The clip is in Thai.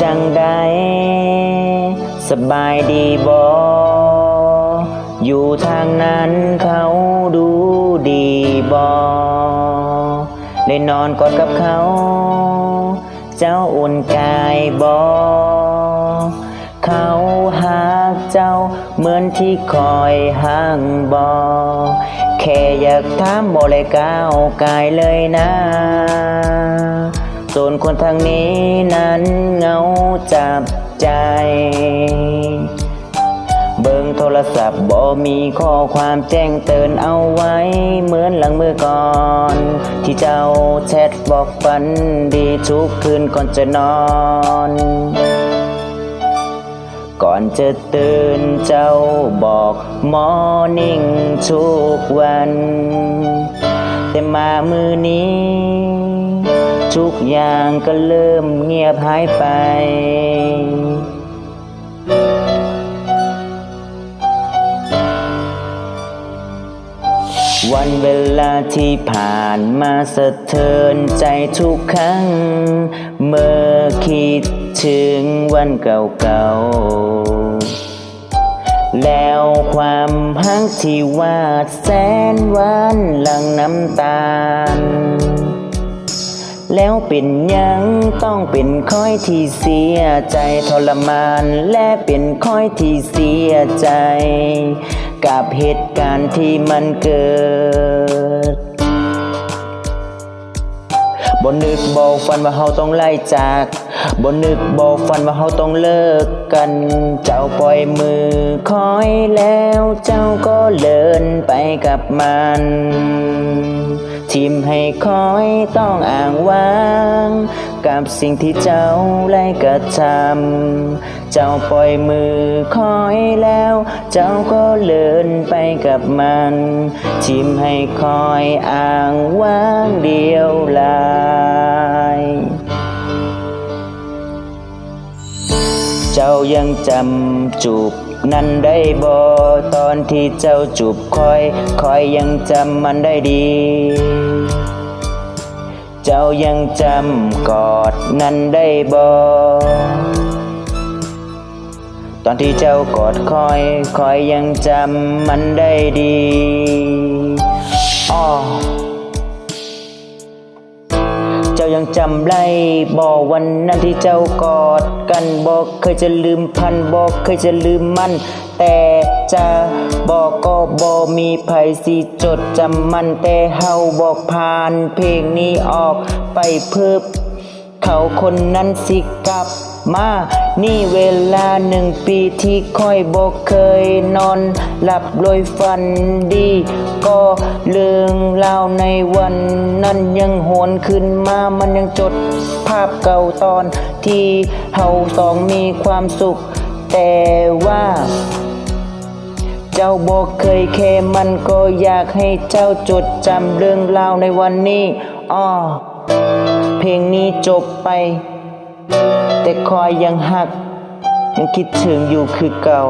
จังใดสบายดีบ่อยู่ทางนั้นเขาดูดีบ่ได้นอนกอดกับเขา เจ้าอุ่นกายบ่เขาหากเจ้าเหมือนที่คอยห่างบอแค่อยากถามบ่เลยก้าวกายเลยนะ ส่วนคนทางนี้นั้นเงาจับใจ เบิ่งโทรศัพท์บ่มีข้อความแจ้งเตือนเอาไว้ เหมือนหลังมือก่อน ที่เจ้าแชทบอกฝันดีทุกคืนก่อนจะนอนก่อนจะตื่นเจ้าบอกมอร์นิ่งทุกวัน แต่มามือนี้ ทุกอย่างก็เริ่มเงียบหายไป วันเวลาที่ผ่านมาสะเทือนใจทุกครั้ง เมื่อคิดถึงวันเก่าๆแล้วความฮักที่ว่าแสนหวานหลังน้ำตา แล้วเป็นยังต้องเป็นค่อยที่เสียใจทรมานและเป็นค่อยที่เสียใจ กับเหตุการณ์ที่มันเกิดบนนึกบอฟันว่าเฮาต้องไล่จากบนนึกบอฟันว่าเฮาต้องเลิกกัน เจ้าปล่อยมือคอยแล้วเจ้าก็เลินไปกับมัน ทิมให้คอยต้องอ่างว้าง กับสิ่งที่เจ้าไล่กระทำเจ้าปล่อยมือคอยแล้ว เจ้าก็เลินไปกับมัน ทิมให้คอยอ่างว้างเดียวลายเจ้ายังจำจูบ นั้นได้บ่ตอนที่เจ้าจูบคอย คอยยังจำมันได้ดี เจ้ายังจำกอดนั้นได้บ่ตอนที่เจ้ากอดคอย คอยยังจำมันได้ดีอ้อ จ้ายังจำได้บอกวันนั้นที่เจ้ากอดกันบอกเคยจะลืมพันบอกเคยจะลืมมัน แต่จะบอกก็บอกมีไผสิจดจำมันแต่เฮาบอกผ่านเพลงนี้ออกไปเพิ่มเขาคนนั้นสิกลับ มา นี่เวลาหนึ่งปีที่ค่อยบอกเคยนอน หลับโดยฝันดี ก็เรื่องราในวันนั้นยังหวนขึ้นมามันยังจดภาพเก่าตอนที่เฮาสองมีความสุข แต่ว่าเจ้าบอกเคยแค่มันก็อยากให้เจ้าจดจำเรื่องราวในวันนี้ อ้อ เพลงนี้จบไป แต่คอยยังหัก ยังคิดถึงอยู่คือเก่า